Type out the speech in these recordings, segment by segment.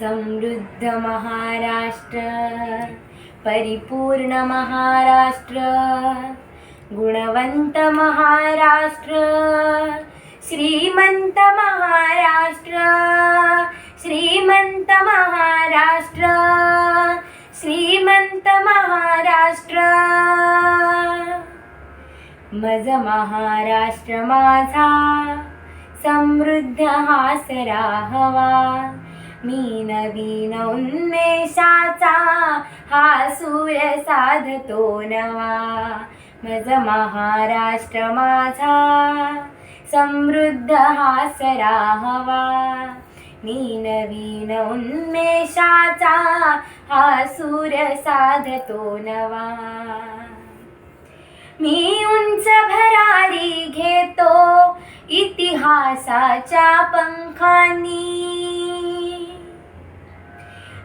समृद्ध महाराष्ट्र परिपूर्ण महाराष्ट्र गुणवंत महाराष्ट्र श्रीमंत महाराष्ट्र श्रीमंत महाराष्ट्र श्रीमंत महाराष्ट्र. मज महाराष्ट्र माझा समृद्ध हासरा हवा. मी नवीन उन्मेषाचा हा सूर साधतो नवा. मज महाराष्ट्र माझा समृद्ध हा हवा. मी नवीन उन्मेषाचा हा सूर साधतो नवा. मी उंच भरारी घेतो इतिहासाच्या पंखांनी.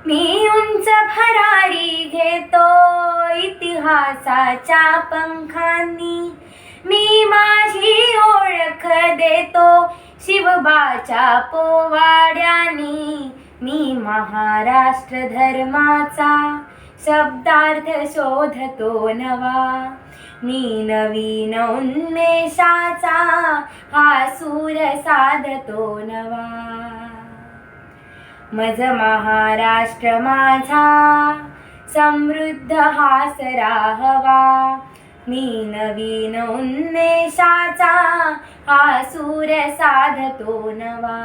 मी उंच भरारी घेतो इतिहासाच्या पंखांनी. मी माझी ओळख देतो शिवबाच्या पोवाड्यानी. मी महाराष्ट्र धर्माचा शब्दार्थ शोधतो नवा. मी नवीन उन्मेषाचा हा सूर साधतो नवा. मज महाराष्ट्र माझा समृद्ध हासरा हवा मी नवीन उन्मेषाचा हा सूर साधतो नवा.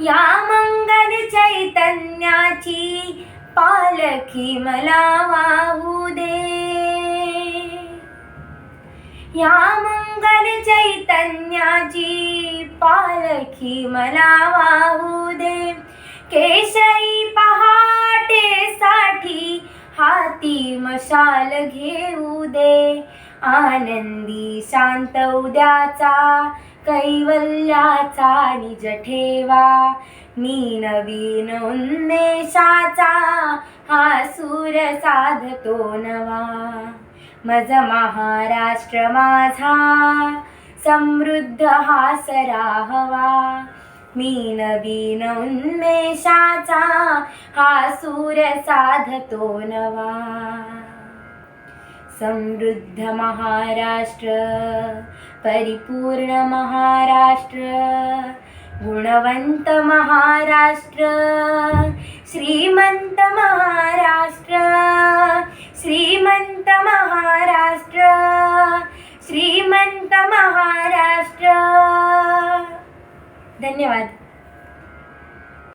या मंगल चैतन्याची पालखी मला वाहू दे. या मंगल चैतन्याची पालखी मला वाहू दे. केशरी पहाटे साठी हाती मशाल घेऊ दे. आनंदी शांत उद्याचा कैवल्याचा निज ठेवा. मी नवीन उन्मेषाचा हा सूर साधतो नवा. मज महाराष्ट्र माझा समृद्ध हासरा हवा मी नवीन उन्मेषाचा हा सूर साधतो नवा समृद्ध महाराष्ट्र परिपूर्ण महाराष्ट्र गुणवंत महाराष्ट्र श्रीमंत महाराष्ट्र. श्रीमंत महाराष्ट्र धन्यवाद